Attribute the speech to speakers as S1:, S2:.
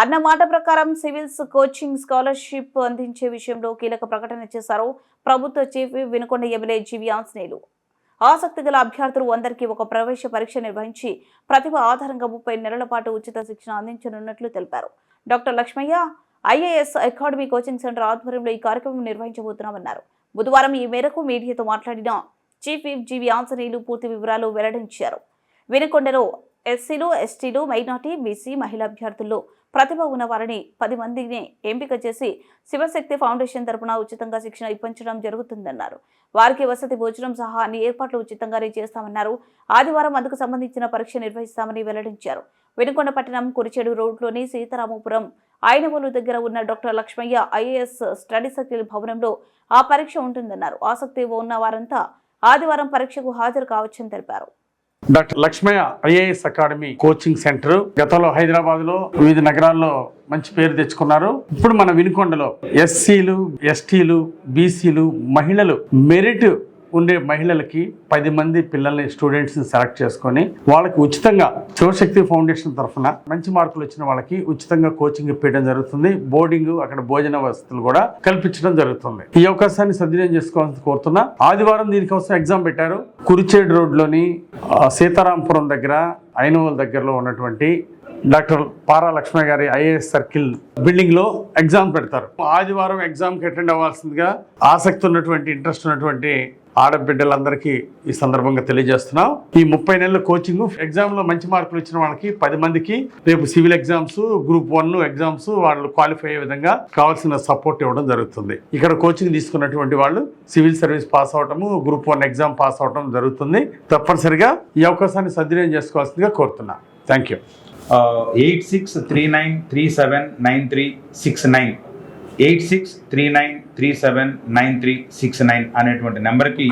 S1: అన్న మాట ప్రకారం సివిల్స్ కోచింగ్ స్కాలర్షిప్ అందించే విషయంలో కీలక ప్రకటన చేశారు ప్రభుత్వ chief Vinukonda MLA G V Anjaneyulu. ఆసక్తి గల అభ్యర్థులు అందరికీ ఒక ప్రవేశ పరీక్ష నిర్వహించి ప్రతిభ ఆధారంగా ముప్పై నెలల పాటు ఉచిత శిక్షణ అందించనున్నట్లు తెలిపారు. Doctor Lakshmaiah IAS academy coaching centre ఆధ్వర్యంలో ఈ కార్యక్రమం నిర్వహించబోతున్నామన్నారు. బుధవారం ఈ మేరకు మీడియాతో మాట్లాడిన చీఫ్ విప్ జీవి ఆంజనేయులు పూర్తి వివరాలు వెల్లడించారు. వినుకొండలో ఎస్సీలు ఎస్టీలు మైనార్టీ బీసీ మహిళా అభ్యర్థుల్లో ప్రతిభ ఉన్న వారిని పది మందిని ఎంపిక చేసి శివశక్తి ఫౌండేషన్ తరపున ఉచితంగా శిక్షణ ఇప్పించడం జరుగుతుందన్నారు. వారికి వసతి భోజనం సహా అన్ని ఏర్పాట్లు ఉచితంగానే చేస్తామన్నారు. ఆదివారం అందుకు సంబంధించిన పరీక్ష నిర్వహిస్తామని వెల్లడించారు. వెనుకొండ పట్టణం కురిచేడు రోడ్లోని సీతారామపురం ఆయనవోలు దగ్గర ఉన్న doctor Lakshmaiah IAS study circle భవనంలో ఆ పరీక్ష ఉంటుందన్నారు. ఆసక్తి ఉన్న వారంతా ఆదివారం పరీక్షకు హాజరు కావచ్చని తెలిపారు.
S2: Doctor Lakshmaiah IAS academy coaching centre. గతంలో హైదరాబాద్లో వివిధ నగరాల్లో మంచి పేరు తెచ్చుకున్నారు. ఇప్పుడు మన వినుకొండలో ఎస్సీలు ఎస్టీలు బీసీలు మహిళలు మెరిట్ ఉండే మహిళలకి పది మంది పిల్లల్ని స్టూడెంట్స్ని సెలెక్ట్ చేసుకొని వాళ్ళకి ఉచితంగా శివశక్తి ఫౌండేషన్ తరఫున మంచి మార్కులు వచ్చిన వాళ్ళకి ఉచితంగా కోచింగ్ ఇప్పించడం జరుగుతుంది. బోర్డింగ్ అక్కడ భోజన వసతులు కూడా కల్పించడం జరుగుతుంది. ఈ అవకాశాన్ని సద్వినియోగం చేసుకోవాలని కోరుతున్నా. ఆదివారం దీనికోసం ఎగ్జామ్ పెట్టారు. కురిచేడ్ రోడ్లోని సీతారాంపురం దగ్గర ఐనవల్ దగ్గరలో ఉన్నటువంటి డాక్టర్ పారా లక్ష్మయ్య గారి ఐఏఎస్ సర్కిల్ బిల్డింగ్లో ఎగ్జామ్ పెడతారు. ఆదివారం ఎగ్జామ్కి అటెండ్ అవ్వాల్సిందిగా ఆసక్తి ఉన్నటువంటి ఇంట్రెస్ట్ ఉన్నటువంటి ఆడబిడ్డలందరికీ ఈ సందర్భంగా తెలియజేస్తున్నాం. ఈ ముప్పై నెలల కోచింగ్ ఎగ్జామ్లో మంచి మార్కులు వచ్చిన వాళ్ళకి పది మందికి రేపు civil exams group one exams వాళ్ళు క్వాలిఫై అయ్యే విధంగా కావాల్సిన సపోర్ట్ ఇవ్వడం జరుగుతుంది. ఇక్కడ కోచింగ్ తీసుకున్నటువంటి వాళ్ళు సివిల్ సర్వీస్ పాస్ అవటము గ్రూప్ వన్ ఎగ్జామ్ పాస్ అవటం జరుగుతుంది. తప్పనిసరిగా ఈ అవకాశాన్ని సద్వినియోగం చేసుకోవాల్సిందిగా కోరుతున్నా. Thank you
S3: eight six three nine three seven nine three six nine. Eight six three nine three seven nine three six nine అనేటువంటి నెంబర్కి